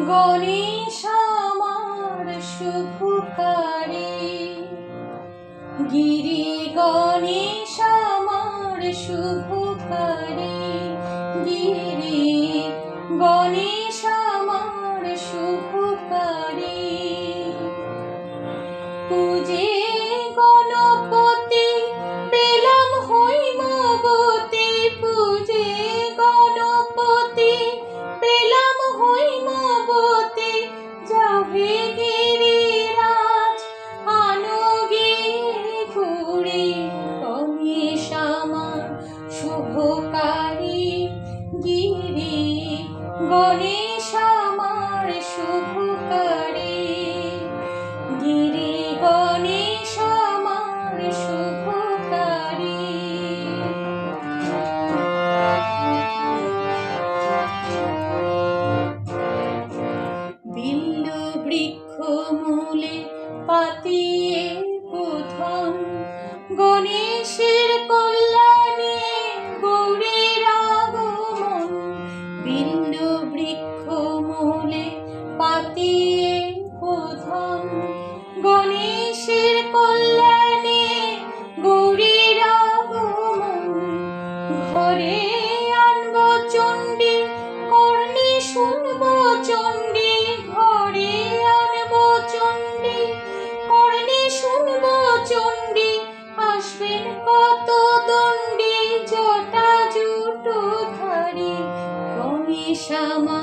গণেশ আমার শুভকারী। গিরি গণেশ আমার শুভকারী। গিরি গণেশ আমার শুভকারী। গিরি গণেশ আমার শুভকারী। বিল্ল বৃক্ষ মূলে পাতিয়ে প্রথম গণেশের কল্যাণে গৌরীর ঘরে আনব চণ্ডী, কর্ণে শুনব চণ্ডী। ঘরে আনব চণ্ডী, কর্ণে শুনব চণ্ডী। আসবেন কত দণ্ডী জটা জুটো ধারি। গণেশ আমার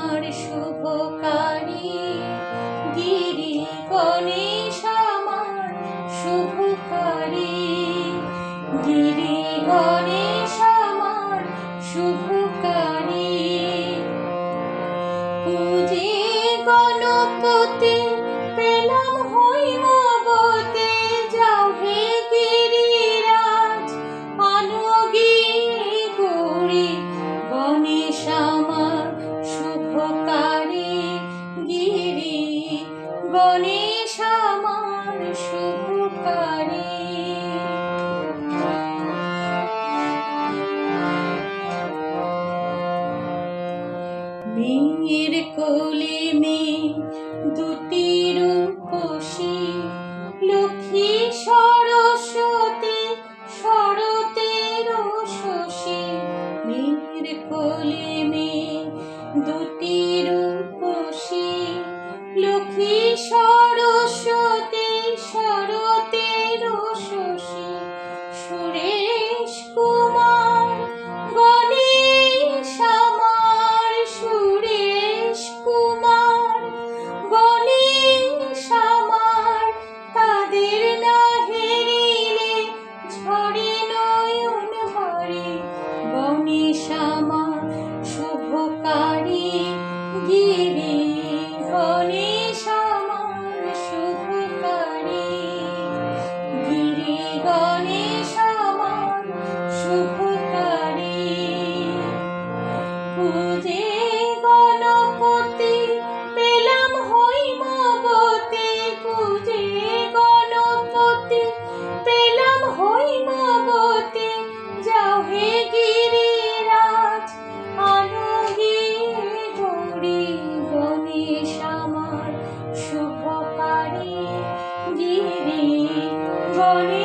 মেয়ের কোলে মে দুটি রূপসী লক্ষ্মী সরস্বতী শরতের শশী মেয়ের কোলে মে দুটি রূপসী লক্ষ্মী গণেশ